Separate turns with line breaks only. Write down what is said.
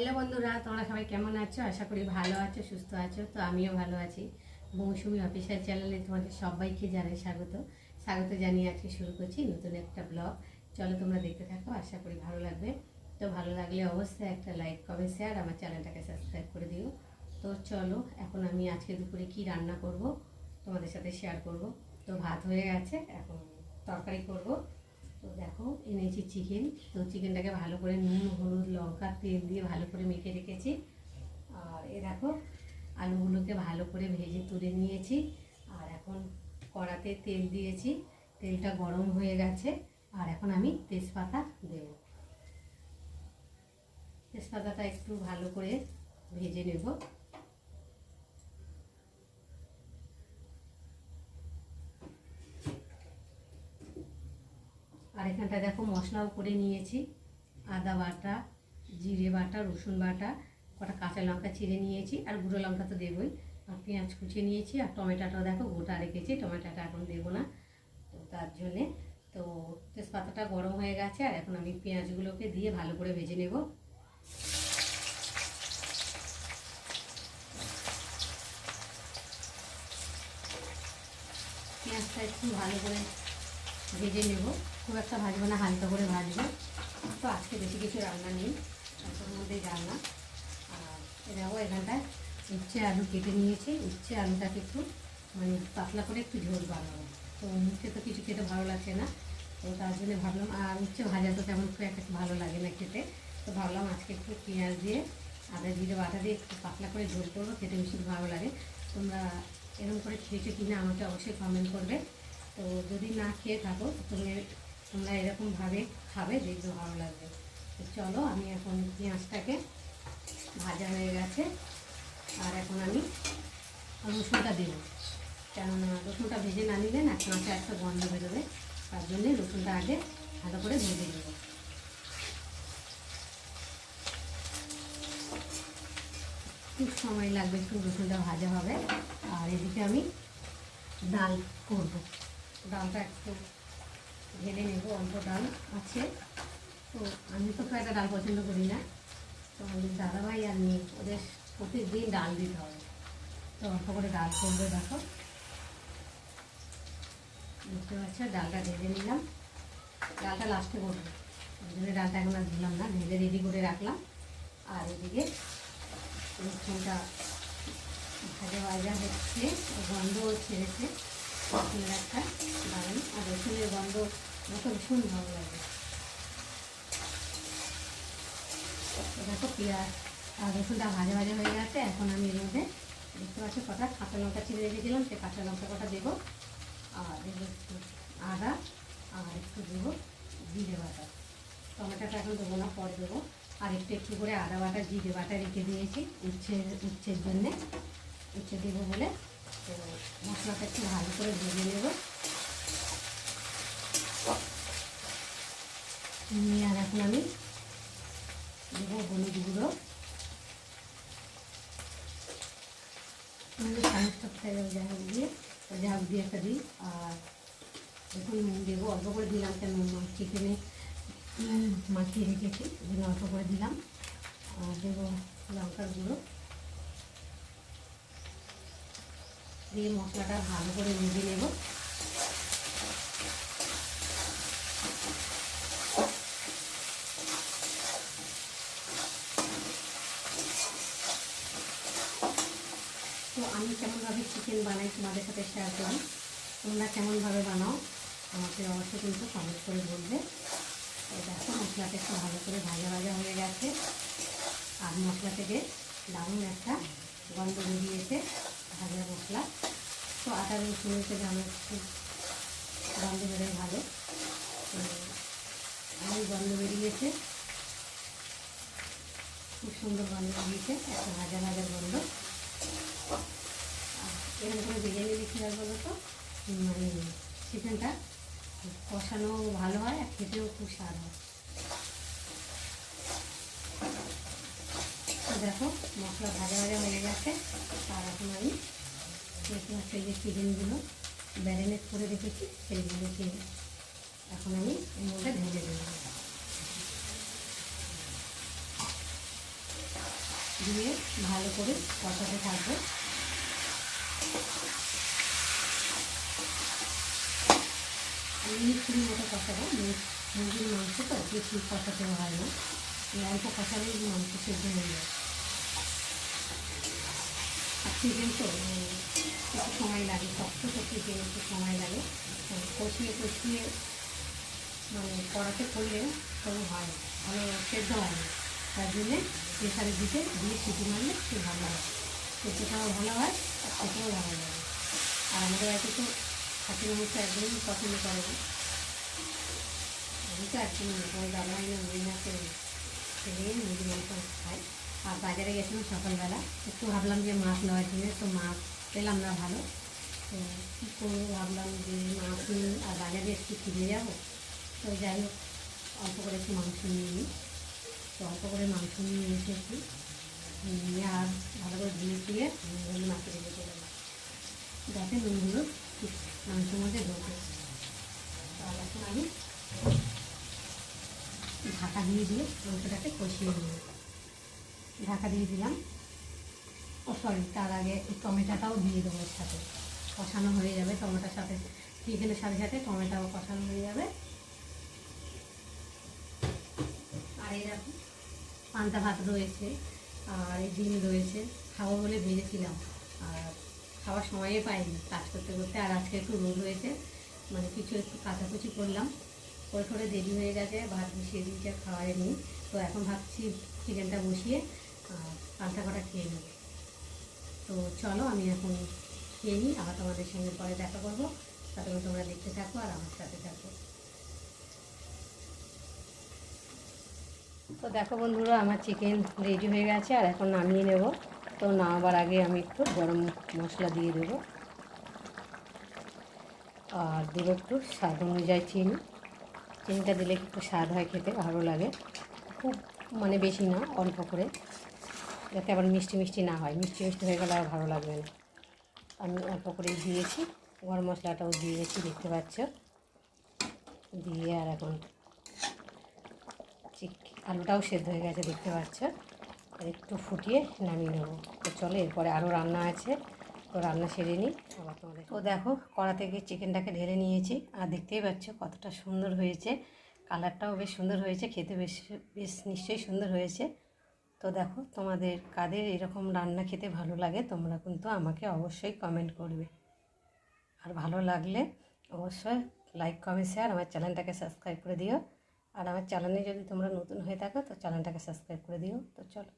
Hello বন্ধুরা, তোমরা সবাই কেমন আছো? আশা করি ভালো আছো, সুস্থ আছো। তো আমিও ভালো আছি। মৌসুমি অফিসার চ্যানেলে তোমাদের সবাইকে জানাই স্বাগত। স্বাগত জানিয়ে আজকে শুরু করছি নতুন একটা ব্লগ। চলো তোমরা দেখতে থাকো, আশা করি ভালো লাগবে। তো ভালো লাগলে অবশ্যই একটা লাইক, কমেন্ট, শেয়ার, আমার চ্যানেলটাকে সাবস্ক্রাইব করে দিও। তো চলো, এখন আমি আজকে দুপুরে কি রান্না করব তোমাদের সাথে শেয়ার করব। তো ভাত হয়ে গেছে, এখন তরকারি করব। তো দেখো, এনেছি চিকেন তো চিকেনটাকে ভালো করে নুন, হলুদ, লঙ্কা, তেল দিয়ে ভালো করে মেখে রেখেছি। আর এ দেখো, আলুগুলোকে ভালো করে ভেজে তুলে নিয়েছি। আর এখন কড়াতে তেল দিয়েছি। তেলটা গরম হয়ে গেছে। আর এখন আমি তেজপাতা দেব। তেজপাতাটা একটু ভালো করে ভেজে নেব আর এখানটা দেখো মশলাও করে নিয়েছি। আদা বাটা, জিরে বাটা, রসুন বাটা, কটা কাঁচা লঙ্কা চিড়ে নিয়েছি, আর গুঁড়ো লঙ্কা তো দেবই। আর পেঁয়াজ কুচিয়ে নিয়েছি, আর টমেটোটাও দেখো গোটা রেখেছি, টমেটোটা এখন দেবো না। তো তার জন্যে, তো তেজপাতাটা গরম হয়ে গেছে, আর এখন আমি পেঁয়াজগুলোকে দিয়ে ভালো করে ভেজে নেব। পেঁয়াজটা একটু ভালো করে ভেজে নেব। খুব একটা ভাজবো না, হালকা করে ভাজবো। তো আজকে বেশি কিছু রান্না নেই তার মধ্যেই রান্না। আর দেখো এখানটায় উচ্ছে আলু কেটে নিয়েছি। উচ্ছে আলুটাকে একটু মানে পাতলা করে একটু ঝোল বানাবো। তো মুখে তো কিছু খেতে ভালো লাগছে না, তো তার জন্য ভাবলাম, আর উচ্ছে ভাজা তো তেমন খুব একটা ভালো লাগে না খেতে। তো ভাবলাম আজকে একটু পেঁয়াজ দিয়ে, আদা জিরে বাটা দিয়ে একটু পাতলা করে ঝোল করব, খেতে ভীষণ ভালো লাগে। তোমরা এরকম করে খেয়েছো কিনা আমাকে অবশ্যই কমেন্ট করবে। তো যদি না খেয়ে থাকো তুমি তোমরা এরকমভাবে খাবে দেখবে ভালো লাগবে। চলো, আমি এখন পেঁয়াজটাকে ভাজা হয়ে গেছে। আর এখন আমি রসুনটা দেবো। কেননা রসুনটা ভেজে না নিলে না কাঁচা একটা গন্ধ বেরোবে। তার জন্যে রসুনটা আগে ভালো করে ভেজে দেবো খুব সময় লাগবে একটু রসুনটা ভাজা হবে। আর এদিকে আমি ডাল করব। ডালটা একটু ঢেলে নেব অল্প ডাল আছে। তো আমি তো একটা ডাল পছন্দ করি না। তো আমি দাদাভাই আর মেয়ে, ওদের প্রতিদিন ডাল দিতে হবে তো অল্প করে ডাল করবে, দেখো। বুঝতে পারছ? ডালটা ঢেলে নিলাম। ডালটা লাস্টে করব। ওই জন্য ডালটা এখন আর দিলাম না ঢেলে রেডি করে রাখলাম। আর এদিকে রসুনটা ভাজা ভাজা হচ্ছে, গন্ধও ছেড়েছে। রসুনের একটা আর রসুনের গন্ধ আমাকে ভীষণ ভালো লাগে দেখো পেঁয়াজ আর রসুনটা ভাজা ভাজা হয়ে গেছে এখন আমি এর মধ্যে দেখতে পাচ্ছি কটা কাঁচা লঙ্কা চিড়ে রেখেছিলাম সে কাঁচা লঙ্কা কটা দেবো আর একটু আদা আর একটু দেবো জিরে বাটা টমেটোটা এখন দেবো না পর দেবো আর একটু একটু করে আদা বাটা জিরে বাটা রেখে দিয়েছি উচ্ছে উচ্ছের জন্যে উচ্ছে দেবো বলে তো মশলাটা একটু ভালো করে ভেজে নেব নিয়ে গুঁড়ো। দিয়ে। একটা দিই। আর দেবো, অল্প দিলাম কেন? চিকেনে মাখিয়ে রেখেছি। জন্য অল্প দিলাম। আর দেবো লঙ্কার গুঁড়ো। দিয়ে মশলাটা ভালো করে ভেজে নেব। তো আমি কেমনভাবে চিকেন বানাই তোমাদের সাথে শেয়ার করি তোমরা কেমনভাবে বানাও, আমাকে অবশ্যই কিন্তু কমেন্ট করে বলবে। দেখো, মশলাটা একটু ভালো করে ভাজা ভাজা হয়ে গেছে। আর মশলা থেকে দারুণ একটা গন্ধ বেরিয়েছে, ভাজা মশলা। তো আটা রসুনের থেকে আমার খুব গন্ধ বেরোয় ভালো। আমার গন্ধ বেরিয়েছে। খুব সুন্দর গন্ধ বেরিয়েছে, একটা ভাজা ভাজা গন্ধ। এরকম করে ভেজে নিলে কী হয় বলো তো মানে চিকেনটা কষানো ভালো হয় আর খেতেও খুব স্বাদ হয়। দেখো, মশলা ভাজা ভাজা হয়ে গেছে। আর এখন আমি দেখতে পাচ্ছি যে চিকেনগুলো ব্যারেনেট করে রেখেছি সেইগুলোকে এখন আমি এর মধ্যে ঢেলে দেবো দিয়ে ভালো করে কষাতে থাকব। মিনিট কুড়ি মতো কষাবো মিনিট মুরগির মাংস তো বেশি কষাতে হয় না। এই অল্প কষালেই মাংস সেদ্ধ হয়ে যায়। চিকেন তো একটু সময় লাগে শক্ত তো চিকেন একটু সময় লাগে। উম, কষিয়ে কষিয়ে মানে কড়াতে করলে কোনো হয় ভালো সেদ্ধ হয় না। তার জন্যে প্রেশারের দিকে দিয়ে সিটি মারলে একটু ভালো হয়। সেদ্ধটাও ভালো হয় আর খেতেও ভালো লাগে আর আমাদের বাড়িতে তো খাসির মাংস একদমই পছন্দ করে না। আমি তো একদমই না তোমার দাদাই না ওই না করে ছেলে মুরগি মাংস খাই। আর বাজারে গেছিলাম সকালবেলা, একটু ভাবলাম যে মাছ নেওয়ার জন্য, তো মাছ পেলাম না ভালো। তো কী করব ভাবলাম যে মাছ আর বাজারে একটু কিনে যাব। তো যাই হোক, অল্প করে একটু মাংস নিয়ে নিই। তো অল্প করে মাংস নিয়ে এসেছি নিয়ে আর ভালো করে ধুয়ে দিয়ে নুনগুলো মাছে রেখে দিলাম যাতে নুনগুলো মাংসের মধ্যে ঢোকে। আর এখন আমি ঢাকা দিয়ে দিয়ে মাংসটাকে কষিয়ে নেব। ঢাকা দিয়ে দিলাম। ও সরি তার আগে টমেটোটাও দিয়ে দেবো এর সাথে। কষানো হয়ে যাবে টমেটোর সাথে। চিকেনের সাথে সাথে টমেটোও কষানো হয়ে যাবে। আর এরকম পান্তা ভাত রয়েছে, আর ডিম রয়েছে। খাব বলে ভেজেছিলাম আর খাওয়ার সময়ে পাইনি। কাজ করতে করতে আর আজকে একটু রোদ হয়েছে মানে কিছু একটু কাচাকুচি করলাম। করে করে দেরি হয়ে গেছে, ভাত বসিয়ে দিয়েছে খাওয়াই নি তো এখন ভাবছি চিকেনটা বসিয়ে পান্তা কটা খেয়ে নেব তো চলো, আমি এখন খেয়ে নিই, আবার তোমাদের সঙ্গে পরে দেখা করব। তারপরে তোমরা দেখতে থাকো আর আমার সাথে থাকো। তো দেখো বন্ধুরা, আমার চিকেন রেডি হয়ে গেছে, আর এখন নামিয়ে নেব। তো নামাবার আগে আমি একটু গরম মশলা দিয়ে দেবো। আর দেবো একটু স্বাদ অনুযায়ী চিনি। চিনিটা দিলে একটু স্বাদ হয় খেতে, ভালো লাগে। খুব মানে বেশি না, অল্প করে। যাতে আবার মিষ্টি মিষ্টি না হয়। মিষ্টি মিষ্টি হয়ে গেলে আর ভালো লাগবে না। আমি অল্প করে দিয়েছি। গরম মশলাটাও দিয়েছি, দেখতে পাচ্ছ? দিয়ে আর এখন আলুটাও সেদ্ধ হয়ে গেছে, দেখতে পাচ্ছ। আর একটু ফুটিয়ে নামিয়ে নেব। তো চলো, এরপরে আরও রান্না আছে। তো রান্না সেরে নিই। আবার তোমাদের তো দেখো, কড়া থেকে চিকেনটাকে ঢেলে নিয়েছি। আর দেখতেই পাচ্ছ কতটা সুন্দর হয়েছে। কালারটাও বেশ সুন্দর হয়েছে, খেতে বেশ বেশ নিশ্চয়ই সুন্দর হয়েছে। তো দেখো, তোমাদের কাদের এরকম রান্না খেতে ভালো লাগে, তোমরা কিন্তু আমাকে অবশ্যই কমেন্ট করবে। আর ভালো লাগলে অবশ্যই লাইক কমেন্ট শেয়ার আমার চ্যানেলটাকে সাবস্ক্রাইব করে দিও। আর আমার চ্যানেলে যদি তোমরা নতুন হয়ে থাকো, তো চ্যানেলটাকে সাবস্ক্রাইব করে দিও। তো চলো।